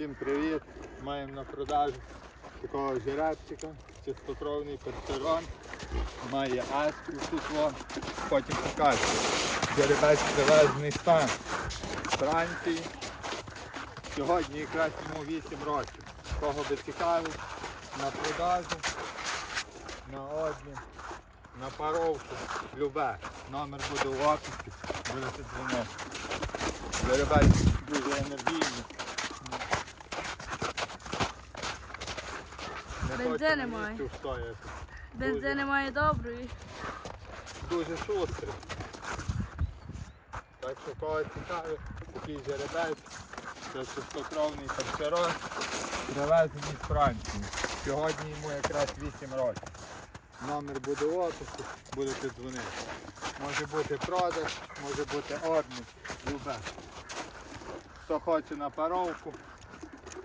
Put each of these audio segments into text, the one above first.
Всім привіт! Маємо на продажу такого жеребчика, чистокровний перчерон. Має аску вон. Потім покажу. Жеребець привезений стан Франції. Сьогодні якраз йому 8 років. Кого би цікавить, на продажу, на обмін, на паровку, любе. Номер буде в описі, будете дзвонити. Жеребець дуже енергійний. Не Бензину хоче на має. місці встояти. Бензини має добрий. Дуже шустрий. Так що кого цікавить, такий жеребець, це чистокровний перчерон, привезений з Франції. Сьогодні йому якраз 8 років. Номер буде в описі, будете дзвонити. Може бути продаж, може бути обмін, любе. Хто хоче на паровку,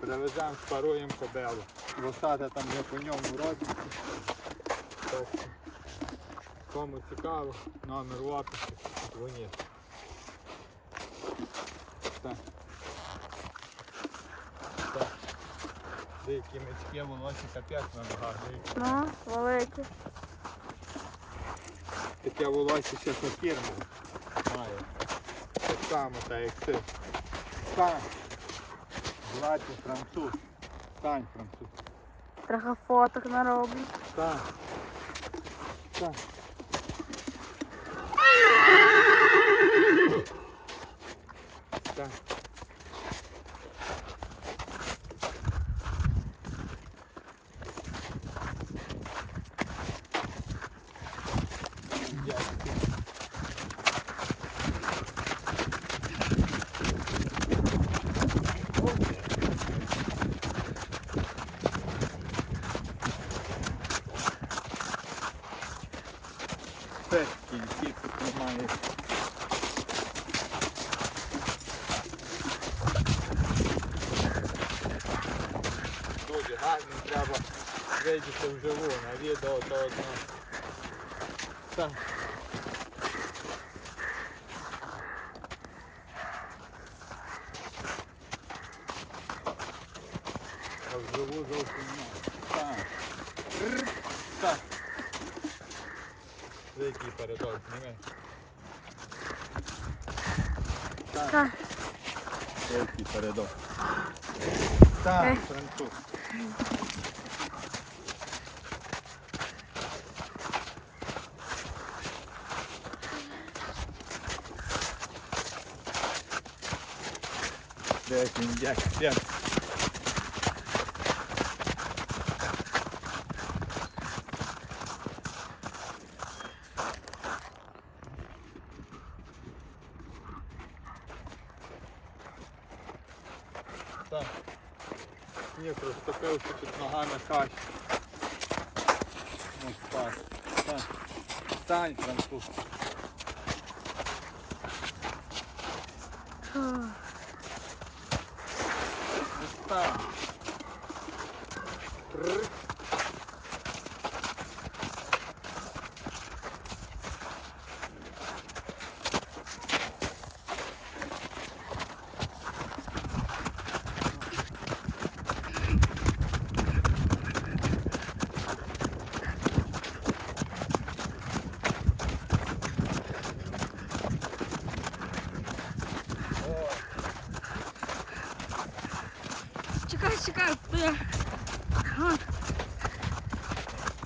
привеземо, спаруємо кобелу. Лошата там є по ньому родинці. Так Кому цікаво, номер в описі, дзвоніть. Так. Так. Деякі мечки волосся капець на ногах. Ну, великий. Таке волосся ще фірму має. Так само, так як ти. Стань. Звати француз. Стань, француз. Трохи фоток нароблю. Стань. Стань. Стань. Дякую. Це кінці тут немає. Дуже гарний, треба видіти вживу на відео то одно. Так. А вживу зовсім не. Так. Рр. Так. Який передок, зніми. Так. Так. Який передок. Так, Е. француз. Де він, як, Так. Ні, розтопився тут ногами каші. Ну, так. Так. Стань, француз. Фу. Стань.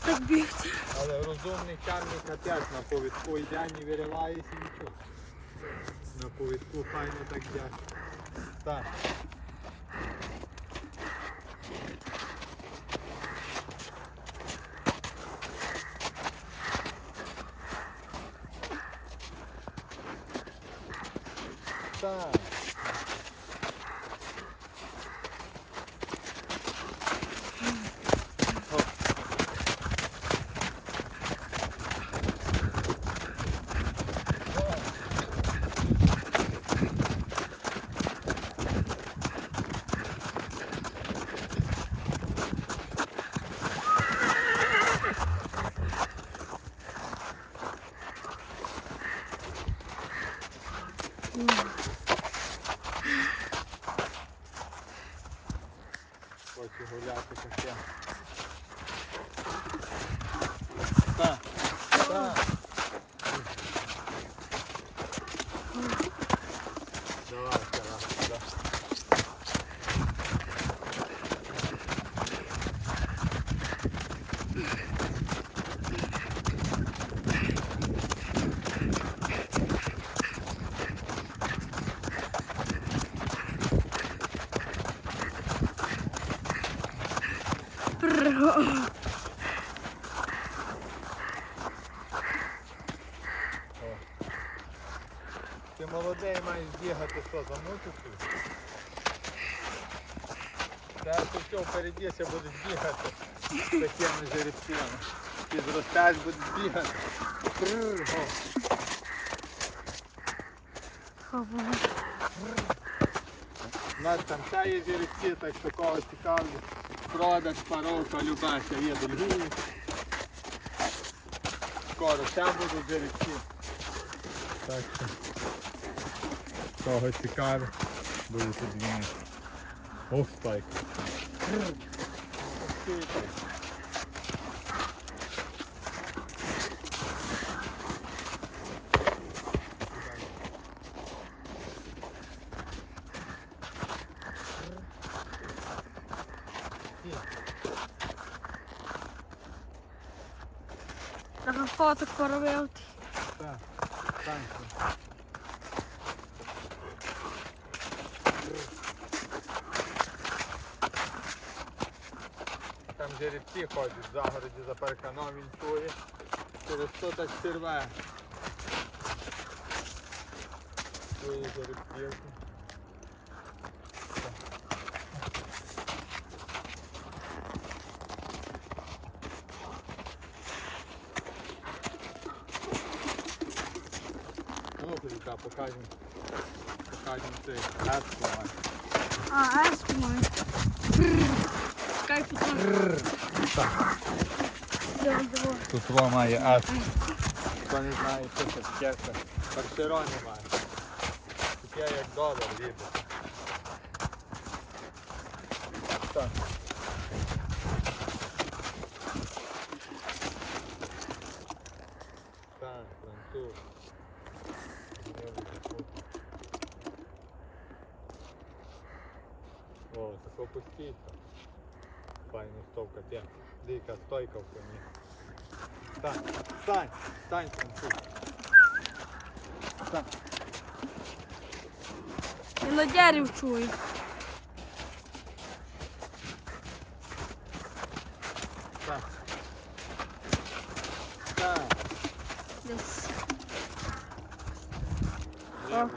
Так бігти. Але розумний чарний капець на повідку йде, не виривається нічого. На повідку файно так йде. Так. Так. Хочу гуляти таке. Так, так. Ти молодий маєш бігати, що, замучити? Та ти все впереді ще будеш бігати такими жеребцями. Ти зростаєш, будеш бігати. Прррр, У нас там ще є жеребці, так що кого цікавлять. Продаж, паровка, любася, є другі. Скоро ще будуть жеребці. Так що кого цікавить, будете дзвонити. Ох, спайк. Фоток поробив. Так, танці. Там жеребці ходять, в загороді за парканом він чує. Через то так сірве. Чує жеребців. Ну, Кузька, покажемо. Покажемо цей леску. А, підходь. Давай, давай. Тут во має ас. Хто не знає, що це це паршеро немає. Таке як долар. Так. Так, пустіть. Файна стовка тя. Дика стойка в коні. Стань, стань, стань, француз. Стань. І ладярів чую. Стань. Стань. Десь. Лево.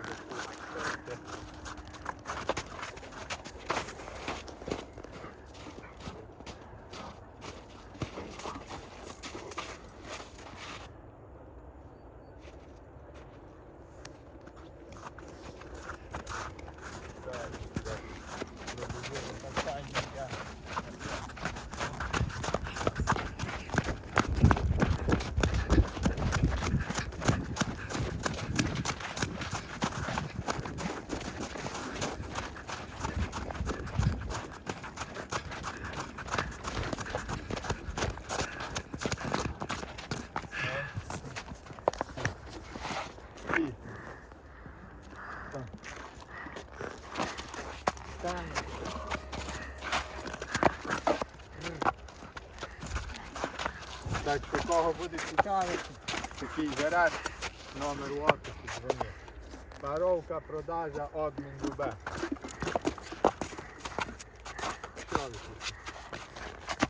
Так у кого буде цікавити, такий гараж, номер офісу дзвонить. Паровка, продажа, обмін любе.